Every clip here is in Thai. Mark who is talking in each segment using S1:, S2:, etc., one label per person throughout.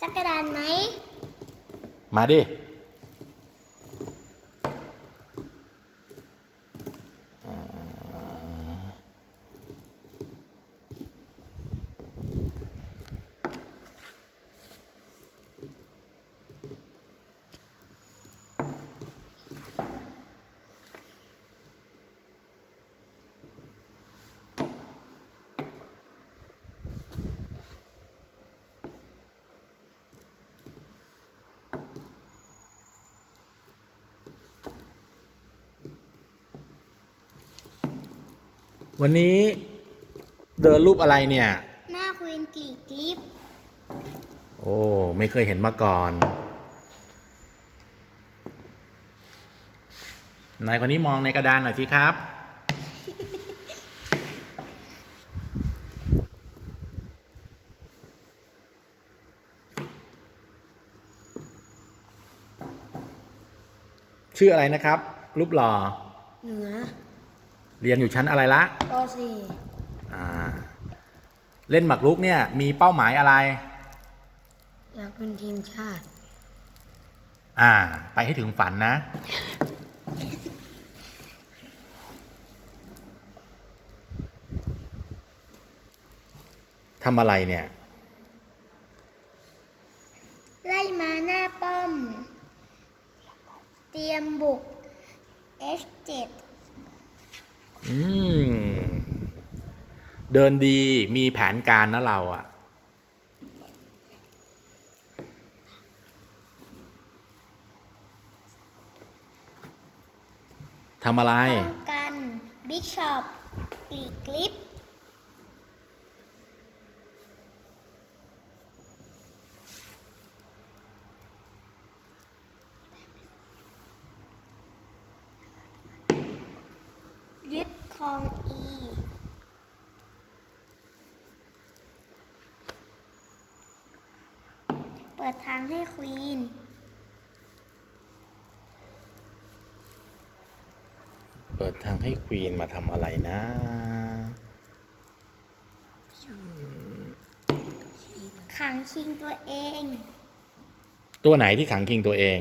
S1: สักกระดานไหม
S2: มาดิ วันนี้เดินรูปอะไรเนี่ย
S1: หน้าควีนกรีกลิฟ
S2: โอ้ ไม่เคยเห็นมาก่อน นายคนนี้มองในกระดานหน่อยสิครับ ชื่ออะไรนะครับ รูปหล่อ
S1: เหนือ
S2: เรียนอยู่ชั้นอะไรละ
S1: ปสี่
S2: อ่า เล่นหมากรุกเนี่ย มีเป้าหมายอะไร
S1: อยากเป็นทีมชาติ
S2: อ่า ไปให้ถึงฝันนะ ทำอะไรเนี่ย
S1: ไล่มาหน้าป้อม เตรียมบุก H7
S2: อืม เดินดีมีแผนการนะเราอะทำอะไร
S1: ป้องกัน บิชอปกรีกลิปยึดคร องอี เปิดทางให้ควีน
S2: เปิดทางให้ควีนมาทำอะไรนะ
S1: ขังชิงตัวเอง
S2: ตัวไหนที่ขังคิงตัวเอง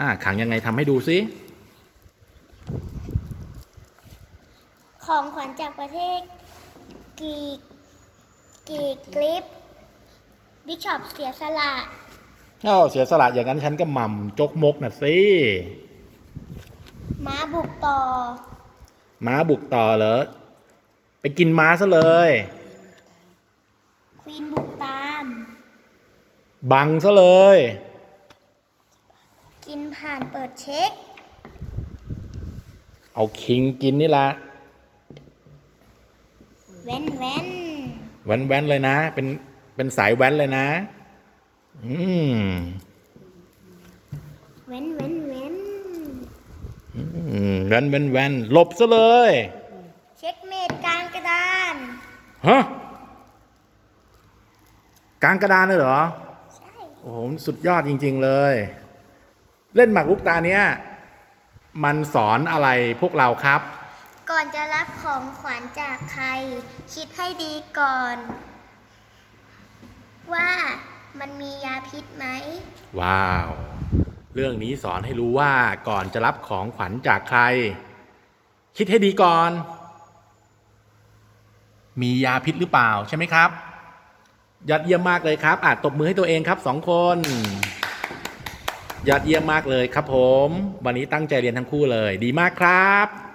S2: อ่า ขังยังไงทำให้ดูซิ
S1: ของขวัญจากประเทศกรีกกรีกลิฟบิชอปเสียสละ
S2: เอ้าเสียสละอย่างนั้นฉันก็หม่ำจกมกน่ะสิ
S1: ม้าบุกต่อ
S2: ม้าบุกต่อเหรอ ไปกินม้าซะเลย
S1: ควีนบุกตาม
S2: บังซะเลย
S1: กินผ่านเปิดเช็ค
S2: เอาคิงกินนี่ละ
S1: เว้นเว้น
S2: แว้นแว้นๆเลยนะ เป็นเป็นสายแว้นเลยนะ อืม
S1: เว้นเว้นเว้น
S2: อืมแว้นแว้นแว้นหลบซะเลย
S1: เช็คเมดกลางกระดาน
S2: ฮะกลางกระดานเลยเหรอ
S1: ใช่
S2: โอ้โหสุดยอดจริง ๆเลย เล่นหมากรุกตาเนี้ย มันสอนอะไรพวกเราครับ
S1: ก่ อนจะรับของขวัญจากใคร คิดให้ดีก่อน ว่ามันมียาพิษไหม
S2: ว้าว เรื่องนี้สอนให้รู้ว่าก่อนจะรับของขวัญจากใคร คิดให้ดีก่อน มียาพิษหรือเปล่าใช่ไหมครับยอดเยี่ยมมากเลยครับ อาจตบมือให้ตัวเองครับสองคน ยอดเยี่ยมมากเลยครับผม วันนี้ตั้งใจเรียนทั้งคู่เลย ดีมากครับ